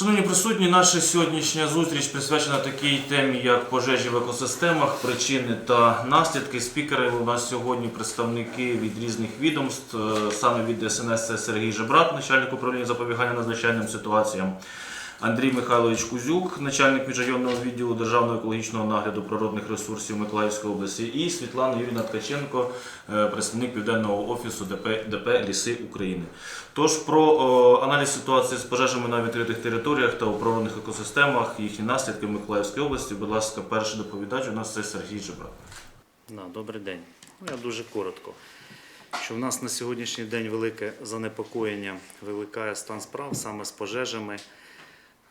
Шановні присутні, наша сьогоднішня зустріч присвячена такій темі, як пожежі в екосистемах, причини та наслідки. Спікери у нас сьогодні представники від різних відомств. Е, Саме від СНС це Сергій Жебрак, начальник управління запобігання надзвичайним ситуаціям. Андрій Михайлович Кузюк, начальник міжрайонного відділу Державного екологічного нагляду природних ресурсів Миколаївської області, і Світлана Юрійовна Ткаченко, е, представник Південного офісу ДП, ДП Ліси України. Тож про о, аналіз ситуації з пожежами на відкритих територіях та у природних екосистемах, їхні наслідки в Миколаївській області. Будь ласка, перший доповідач у нас це Сергій Жебрак. Да, добрий день. Ну, я дуже коротко. Що в нас на сьогоднішній день велике занепокоєння виникає стан справ саме з пожежами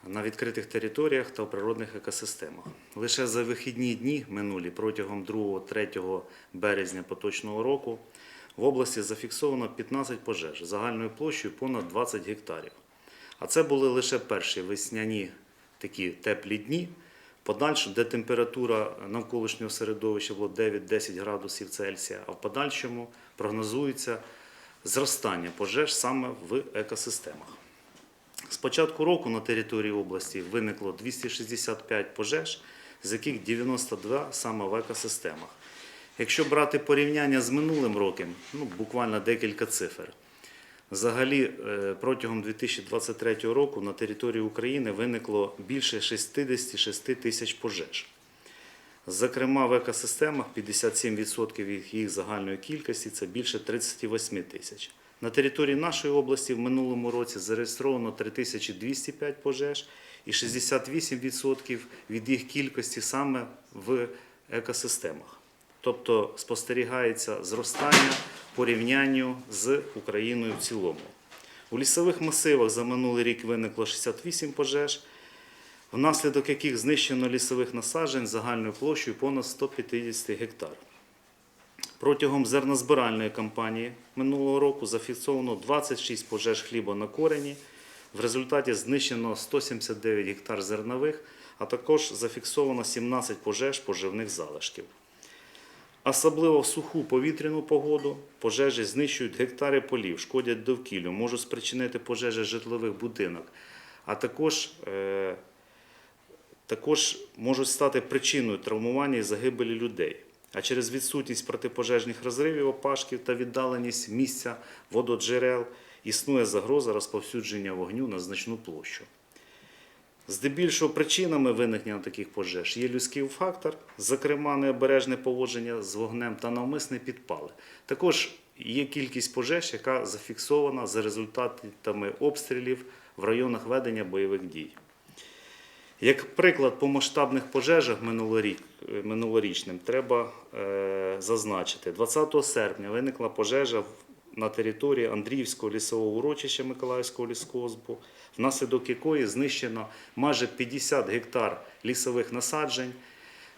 на відкритих територіях та в природних екосистемах. Лише за вихідні дні минулі протягом 2-3 березня поточного року в області зафіксовано 15 пожеж загальною площею понад 20 гектарів. А це були лише перші весняні такі теплі дні. Подальше, де температура навколишнього середовища було 9-10 градусів Цельсія, а в подальшому прогнозується зростання пожеж саме в екосистемах. З початку року на території області виникло 265 пожеж, з яких 92 саме в екосистемах. Якщо брати порівняння з минулим роком, ну, буквально декілька цифр. Взагалі, е, протягом 2023 року на території України виникло більше 66 тисяч пожеж. Зокрема, в екосистемах 57% від їх загальної кількості це більше 38 тисяч. На території нашої області в минулому році зареєстровано 3205 пожеж і 68% від їх кількості саме в екосистемах. Тобто спостерігається зростання порівнянню з Україною в цілому. У лісових масивах за минулий рік виникло 68 пожеж, внаслідок яких знищено лісових насаджень загальною площею понад 150 гектар. Протягом зернозбиральної кампанії минулого року зафіксовано 26 пожеж хліба на корені. В результаті знищено 179 гектар зернових, а також зафіксовано 17 пожеж поживних залишків. Особливо в суху повітряну погоду пожежі знищують гектари полів, шкодять довкіллю, можуть спричинити пожежі житлових будинок, а також, е, також можуть стати причиною травмування і загибелі людей. А через відсутність протипожежних розривів опашків та віддаленість місця вододжерел існує загроза розповсюдження вогню на значну площу. Здебільшого причинами виникнення таких пожеж є людський фактор, зокрема необережне поводження з вогнем та навмисні підпали. Також є кількість пожеж, яка зафіксована за результатами обстрілів в районах ведення бойових дій. Як приклад по масштабних пожежах минулорічним треба е, зазначити, 20 серпня виникла пожежа на території Андріївського лісового урочища Миколаївського лісгоспу, внаслідок якої знищено майже 50 гектар лісових насаджень.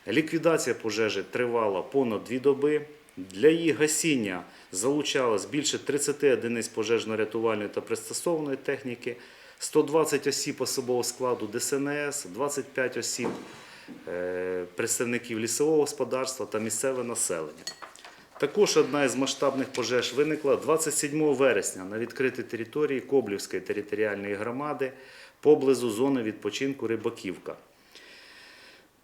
Ліквідація пожежі тривала понад дві доби. Для її гасіння залучалось більше 30 одиниць пожежно-рятувальної та пристосованої техніки, 120 осіб особового складу ДСНС, 25 осіб е, представників лісового господарства та місцеве населення. Також одна із масштабних пожеж виникла 27 вересня на відкритій території Коблівської територіальної громади поблизу зони відпочинку Рибаківка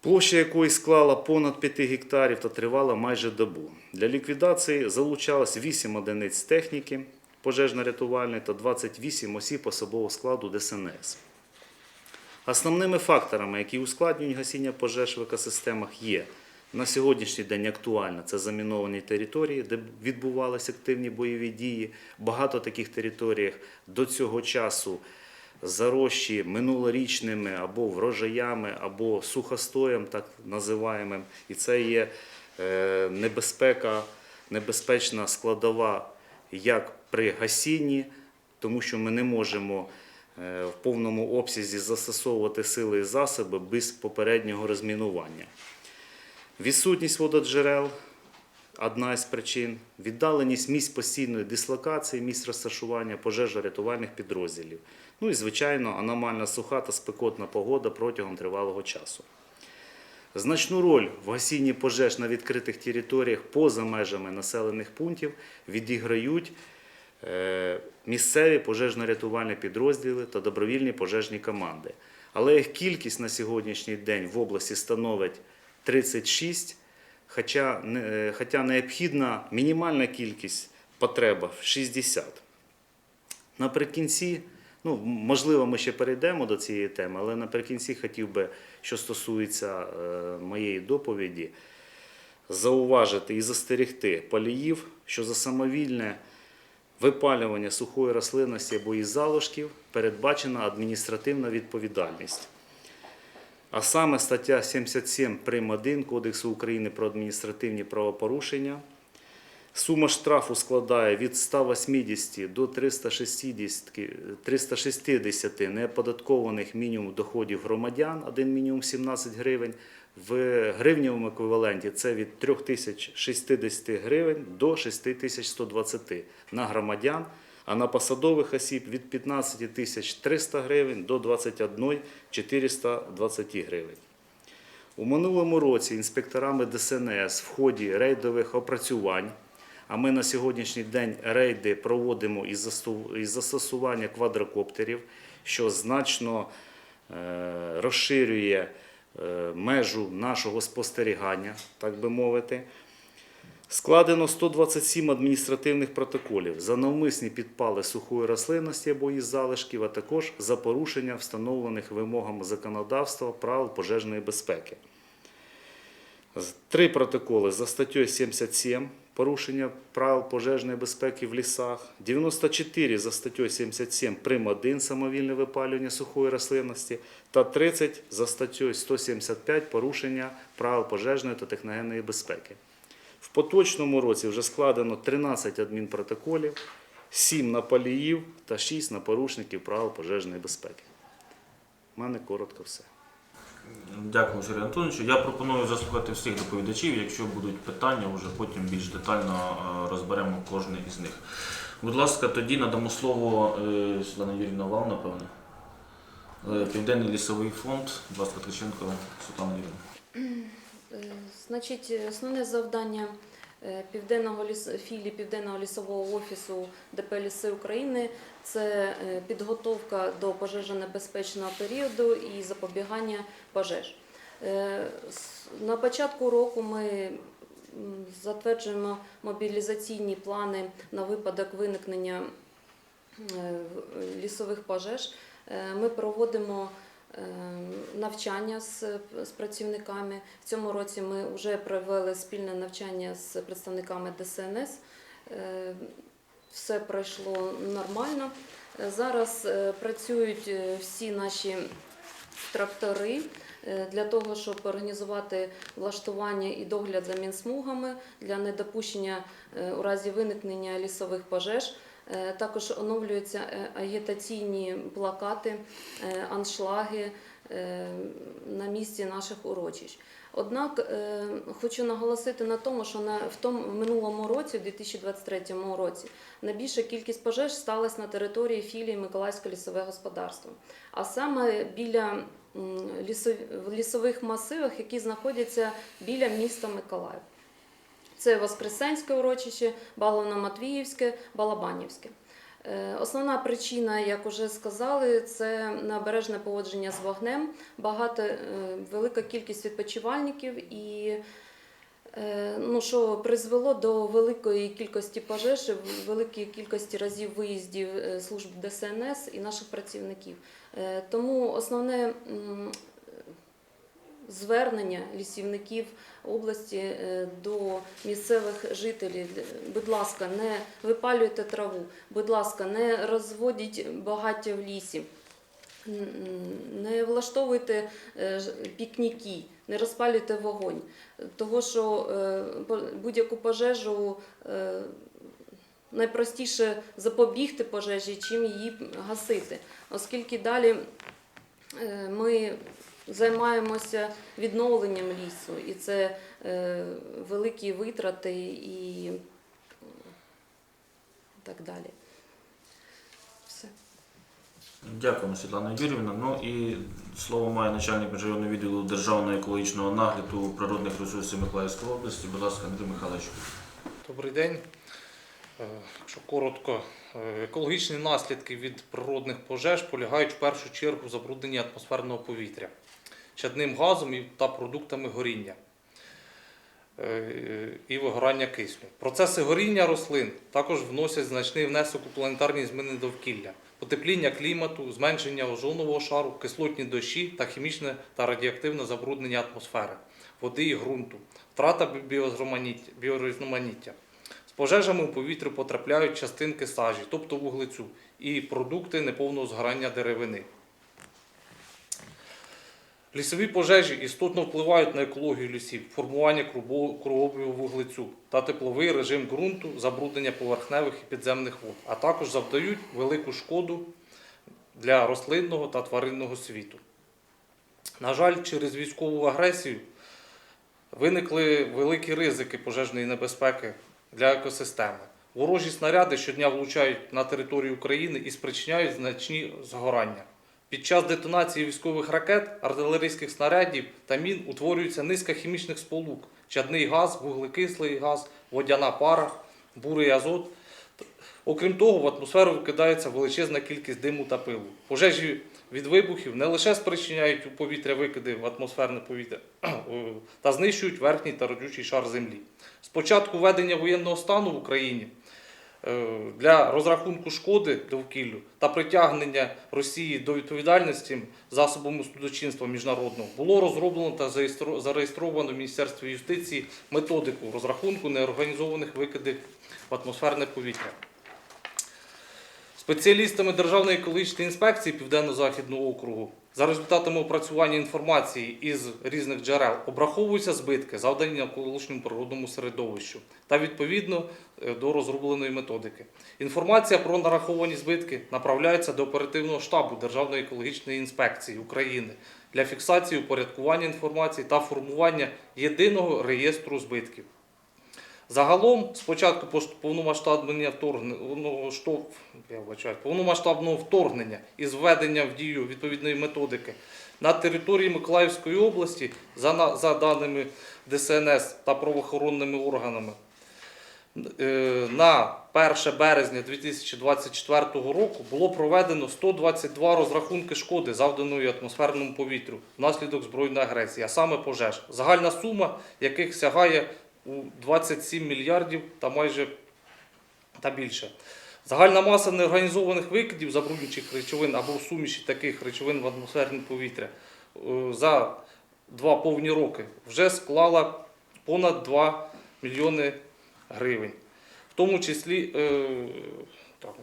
площа якої склала понад 5 гектарів та тривала майже добу. Для ліквідації залучалось 8 одиниць техніки пожежно-рятувальної та 28 осіб особового складу ДСНС. Основними факторами, які ускладнюють гасіння пожеж в екосистемах, є на сьогоднішній день актуально це заміновані території, де відбувалися активні бойові дії. Багато таких територіях до цього часу зарощі минулорічними або врожаями, або сухостоєм, так називаємим. І це є е, небезпека, небезпечна складова як при гасінні, тому що ми не можемо е, в повному обсязі застосовувати сили і засоби без попереднього розмінування. Відсутність вододжерел одна із причин, віддаленість місць постійної дислокації, місць розташування пожежно-рятувальних підрозділів. Ну і, звичайно, аномальна суха та спекотна погода протягом тривалого часу. Значну роль в гасінні пожеж на відкритих територіях поза межами населених пунктів відіграють е, місцеві пожежно-рятувальні підрозділи та добровільні пожежні команди. Але їх кількість на сьогоднішній день в області становить 36, хоча, е, хоча необхідна мінімальна кількість потреба 60. Наприкінці, ну, можливо, ми ще перейдемо до цієї теми, але наприкінці хотів би, що стосується е, моєї доповіді, зауважити і застерегти поліїв, що за самовільне випалювання сухої рослинності або її залишків передбачена адміністративна відповідальність. А саме стаття 77 прим. 1 Кодексу України про адміністративні правопорушення. Сума штрафу складає від 180 до 360, 360 неоподаткованих мінімум доходів громадян, один мінімум 17 гривень. В гривневому еквіваленті це від 3060 гривень до 6120 на громадян, а на посадових осіб від 15 300 гривень до 21 420 гривень. У минулому році інспекторами ДСНС в ході рейдових опрацювань, а ми на сьогоднішній день рейди проводимо із застосування квадрокоптерів, що значно е, розширює е, межу нашого спостерігання, так би мовити. Складено 127 адміністративних протоколів за навмисні підпали сухої рослинності або її залишків, а також за порушення встановлених вимогами законодавства правил пожежної безпеки. Три протоколи за статтею 77 порушення правил пожежної безпеки в лісах, 94 за статтею 77 прим. 1 самовільне випалювання сухої рослинності та 30 за статтею 175 порушення правил пожежної та техногенної безпеки. В поточному році вже складено 13 адмінпротоколів, 7 на паліїв та 6 на порушників правил пожежної безпеки. У мене коротко все. Дякую, Сергій Антоновичу. Я пропоную заслухати всіх доповідачів. Якщо будуть питання, вже потім більш детально е, розберемо кожне із них. Будь ласка, тоді надамо слово е, Світлана Юрійна вам, напевне. Південний лісовий фонд, будь ласка, Ткаченко, Світлана Юрівна. Е, Значить, основне завдання південного ліс... філії Південного лісового офісу ДП Ліси України це е, підготовка до пожежонебезпечного періоду і запобігання пожеж. Е, На початку року ми затверджуємо мобілізаційні плани на випадок виникнення е, лісових пожеж. Е, Ми проводимо е, навчання з, з працівниками. В цьому році ми вже провели спільне навчання з представниками ДСНС. Е, Все пройшло нормально. Е, Зараз е, працюють всі наші трактори для того, щоб організувати влаштування і догляд за мінсмугами для недопущення у разі виникнення лісових пожеж. Е, Також оновлюються е, агітаційні плакати, е, аншлаги на місці наших урочищ. Однак хочу наголосити на тому, що на в тому минулому році, у 2023 році, найбільша кількість пожеж сталася на території філії Миколаївське лісове господарство, а саме біля в лісових масивах, які знаходяться біля міста Миколаїв. Це Воскресенське урочище, Баловно-Матвіївське, Балабанівське. Е, Основна причина, як вже сказали, це необережне поводження з вогнем, багато, е, велика кількість відпочивальників і е, ну, що призвело до великої кількості пожеж, великої кількості разів виїздів служб ДСНС і наших працівників. Тому основне звернення лісівників області е, до місцевих жителів. Будь ласка, не випалюйте траву, будь ласка, не розводіть багаття в лісі. Не влаштовуйте е, пікніки, не розпалюйте вогонь, того що е, будь-яку пожежу найпростіше запобігти пожежі, чим її гасити, оскільки далі ми займаємося відновленням лісу, і це е, великі витрати і так далі. Все. Дякуємо, Світлана Юрівна. Ну і слово має начальник міжрайонного відділу Державного екологічного нагляду природних ресурсів Миколаївської області. Будь ласка, Андрій Михайлович. Добрий день. Е, Якщо коротко, е, екологічні наслідки від природних пожеж полягають в першу чергу в забрудненні атмосферного повітря чадним газом та продуктами горіння е, і вигорання кисню. Процеси горіння рослин також вносять значний внесок у планетарні зміни довкілля, потепління клімату, зменшення озонового шару, кислотні дощі та хімічне та радіоактивне забруднення атмосфери, води і ґрунту, втрата біорізноманіття. З пожежами у повітря потрапляють частинки сажі, тобто вуглецю, і продукти неповного згорання деревини. Лісові пожежі істотно впливають на екологію лісів, формування кругообігу вуглецю та тепловий режим ґрунту, забруднення поверхневих і підземних вод, а також завдають велику шкоду для рослинного та тваринного світу. На жаль, через військову агресію виникли великі ризики пожежної небезпеки для екосистеми. Ворожі снаряди щодня влучають на територію України і спричиняють значні згорання. Під час детонації військових ракет, артилерійських снарядів та мін утворюється низка хімічних сполук: чадний газ, вуглекислий газ, водяна пара, бурий азот. Окрім того, в атмосферу викидається величезна кількість диму та пилу. Пожежі від вибухів не лише спричиняють у повітря викиди в атмосферне повітря та знищують верхній та родючий шар землі. З початку введення воєнного стану в Україні е, для розрахунку шкоди довкіллю та притягнення Росії до відповідальності засобами судочинства міжнародного було розроблено та зареєстровано в Міністерстві юстиції методику розрахунку неорганізованих викидів в атмосферне повітря. Спеціалістами Державної екологічної інспекції Південно-Західного округу за результатами опрацювання інформації із різних джерел обраховуються збитки, завдані навколишньому природному середовищу та відповідно е, до розробленої методики. Інформація про нараховані збитки направляється до оперативного штабу Державної екологічної інспекції України для фіксації упорядкування інформації та формування єдиного реєстру збитків. Загалом, з початку повномасштабного ну, повномасштабного вторгнення і зведення в дію відповідної методики на території Миколаївської області, за, за даними ДСНС та правоохоронними органами, е, на 1 березня 2024 року було проведено 122 розрахунки шкоди, завданої атмосферному повітрю внаслідок збройної агресії, а саме пожеж. Загальна сума яких сягає у 27 мільярдів та майже та більше. Загальна маса неорганізованих викидів забруднюючих речовин або в суміші таких речовин в атмосферне повітря е, за два повні роки вже склала понад 2 мільйони гривень. В тому числі, е, так.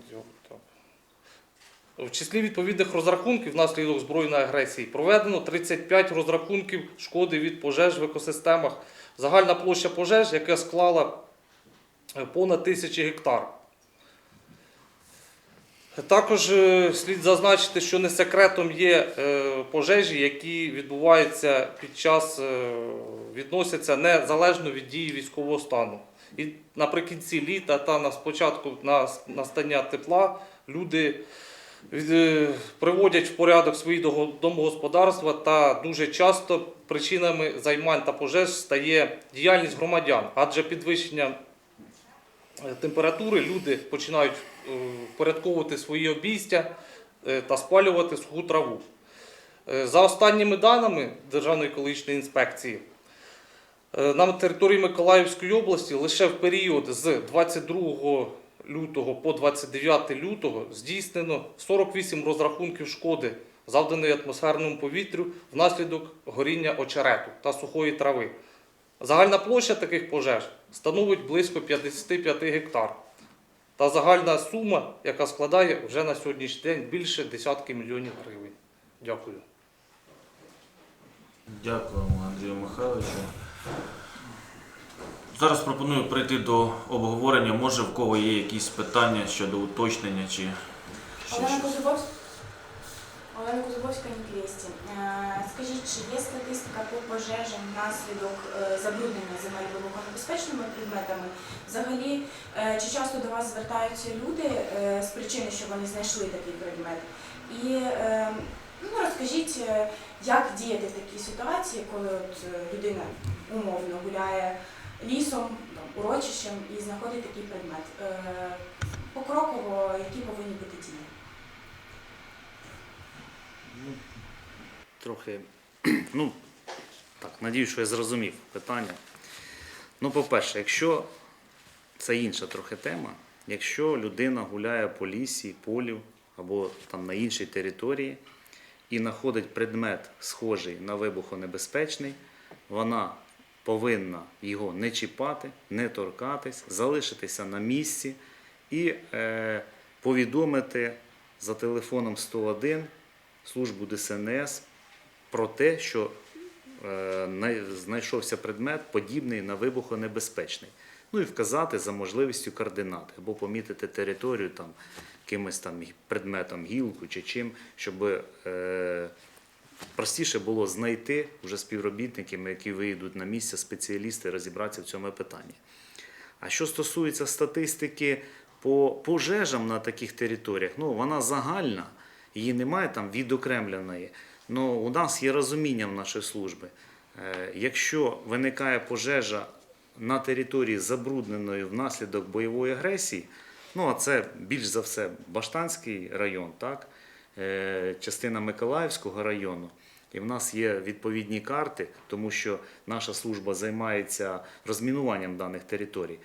В числі відповідних розрахунків внаслідок збройної агресії проведено 35 розрахунків шкоди від пожеж в екосистемах. Загальна площа пожеж, яка склала е, понад тисячі гектар. Також е, слід зазначити, що не секретом є е, пожежі, які відбуваються під час, відносяться незалежно від дії військового стану. І наприкінці літа та на спочатку на настання тепла люди приводять в порядок свої домогосподарства та дуже часто причинами займань та пожеж стає діяльність громадян, адже підвищення е, температури люди починають е, впорядковувати свої обійстя е, та спалювати суху траву. Е, За останніми даними Державної екологічної інспекції, е, на території Миколаївської області лише в період з 22 лютого по 29 лютого здійснено 48 розрахунків шкоди, завданої атмосферному повітрю внаслідок горіння очерету та сухої трави. Загальна площа таких пожеж становить близько 55 гектар. Та загальна сума, яка складає вже на сьогоднішній день більше десятки мільйонів гривень. Дякую. Дякуємо, Андрію Михайловичу. Зараз пропоную перейти до обговорення. Може, в кого є якісь питання щодо уточнення чи ще Олена щось. Козубовська. Олена Козубовська Ніквєсті. Скажіть, чи є статистика по пожежам внаслідок е, забруднення земель вибухонебезпечними предметами? Взагалі, е, чи часто до вас звертаються люди е, з причини, що вони знайшли такий предмет? І е, ну, розкажіть, е, як діяти в такій ситуації, коли от е, людина умовно гуляє лісом, там, урочищем і знаходить такий предмет. Е, Покроково, які повинні бути дії? Трохи, ну, так, надію, що я зрозумів питання. Ну, по-перше, якщо це інша трохи тема, якщо людина гуляє по лісі, полю або там на іншій території і знаходить предмет, схожий на вибухонебезпечний, вона повинна його не чіпати, не торкатись, залишитися на місці і е, повідомити за телефоном 101 службу ДСНС про те, що е, знайшовся предмет, подібний на вибухонебезпечний. Ну і вказати за можливістю координати, або помітити територію там, якимось там предметом, гілку чи чим, щоб е, простіше було знайти вже співробітниками, які виїдуть на місце, спеціалісти, розібратися в цьому питанні. А що стосується статистики по пожежам на таких територіях, ну вона загальна, її немає там відокремленої. Ну, у нас є розуміння в нашої служби. Е, Якщо виникає пожежа на території забрудненої внаслідок бойової агресії, ну а це більш за все Баштанський район, так? Е, частина Миколаївського району. І в нас є відповідні карти, тому що наша служба займається розмінуванням даних територій,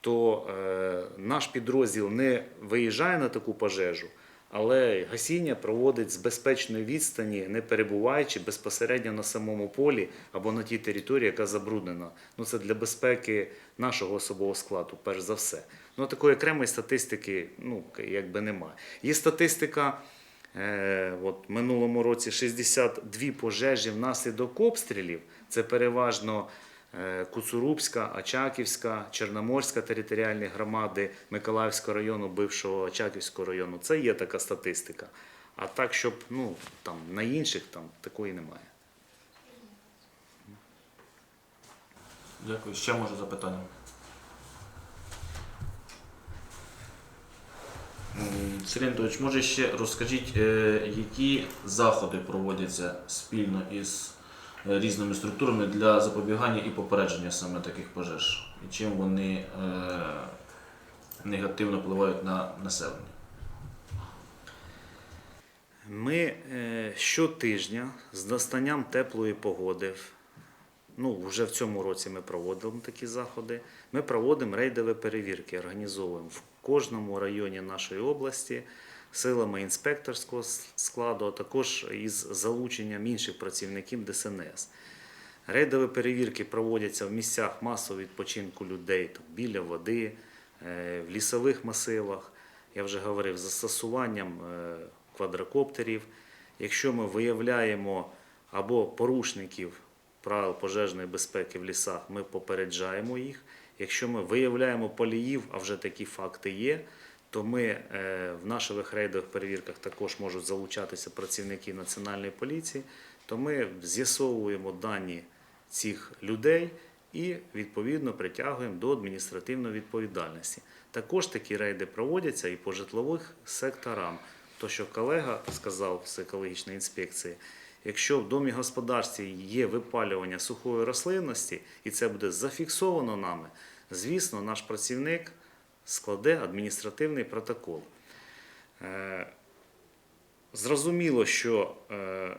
то е, наш підрозділ не виїжджає на таку пожежу, але гасіння проводить з безпечної відстані, не перебуваючи безпосередньо на самому полі або на тій території, яка забруднена. Ну це для безпеки нашого особового складу, перш за все. Ну такої окремої статистики, ну якби немає. Є статистика. Е, От минулому році 62 пожежі внаслідок обстрілів. Це переважно е, Куцурубська, Очаківська, Чорноморська територіальні громади Миколаївського району, бившого Очаківського району. Це є така статистика. А так, щоб ну, там, на інших там, такої немає. Дякую. Ще може запитання. Сергій Анатолійович, може ще розкажіть, е, які заходи проводяться спільно із е, різними структурами для запобігання і попередження саме таких пожеж? І чим вони е, негативно впливають на населення? Ми щотижня з настанням теплої погоди, ну вже в цьому році ми проводимо такі заходи. Ми проводимо рейдові перевірки, організовуємо кожному районі нашої області силами інспекторського складу, а також із залученням інших працівників ДСНС. Рейдові перевірки проводяться в місцях масового відпочинку людей біля води, е, в лісових масивах. Я вже говорив, застосуванням е, квадрокоптерів. Якщо ми виявляємо або порушників правил пожежної безпеки в лісах, ми попереджаємо їх. Якщо ми виявляємо поліїв, а вже такі факти є, то ми е, в наших рейдових перевірках також можуть залучатися працівники Національної поліції, то ми з'ясовуємо дані цих людей і відповідно притягуємо до адміністративної відповідальності. Також такі рейди проводяться і по житлових секторам. То, що колега сказав з екологічної інспекції, якщо в домі господарстві є випалювання сухої рослинності, і це буде зафіксовано нами, звісно, наш працівник складе адміністративний протокол. Е, Зрозуміло, що е,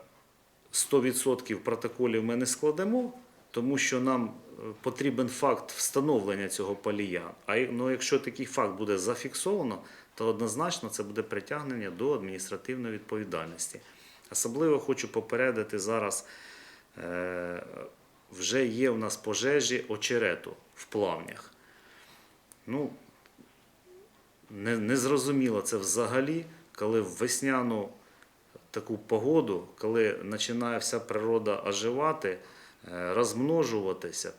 100% протоколів ми не складемо, тому що нам е, потрібен факт встановлення цього палія. А ну, якщо такий факт буде зафіксовано, то однозначно це буде притягнення до адміністративної відповідальності. Особливо хочу попередити зараз, е, вже є у нас пожежі очерету в плавнях. Ну, не, не зрозуміло це взагалі, коли в весняну таку погоду, коли починає вся природа оживати, е, розмножуватися,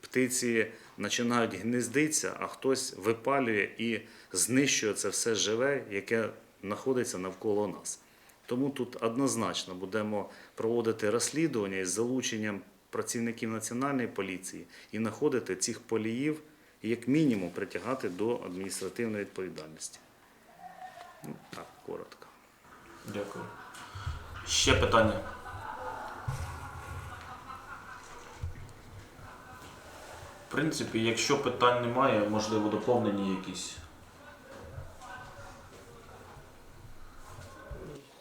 птиці починають гнездитися, а хтось випалює і знищує це все живе, яке знаходиться навколо нас. Тому тут однозначно будемо проводити розслідування із залученням працівників національної поліції і знаходити цих поліїв і як мінімум притягати до адміністративної відповідальності. Ну, так, коротко. Дякую. Ще питання. В принципі, якщо питань немає, можливо, доповнені якісь.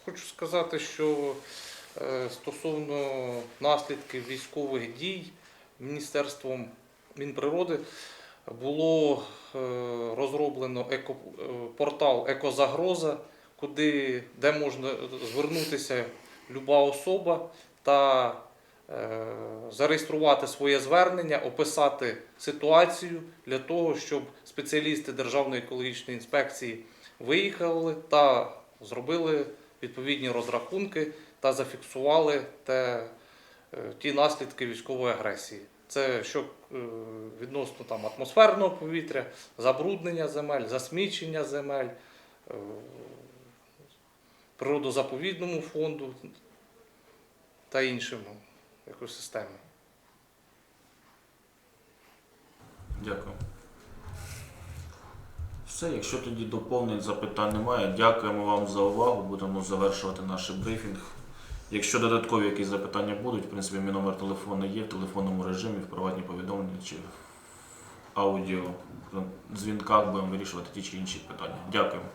Хочу сказати, що е, стосовно наслідків військових дій Міністерством Мінприроди було е, розроблено е, портал Екозагроза, куди, де можна звернутися люба особа та зареєструвати своє звернення, описати ситуацію для того, щоб спеціалісти Державної екологічної інспекції виїхали та зробили відповідні розрахунки та зафіксували те, е, ті наслідки військової агресії. Це що е, відносно там, атмосферного повітря, забруднення земель, засмічення земель, е, природозаповідному фонду та іншим екосистемам. Дякую. Все, якщо тоді доповнень запитань немає, дякуємо вам за увагу. Будемо завершувати наш брифінг. Якщо додаткові якісь запитання будуть, в принципі, мій номер телефону є в телефонному режимі, в приватні повідомлення чи в аудіо дзвінках будемо вирішувати ті чи інші питання. Дякуємо.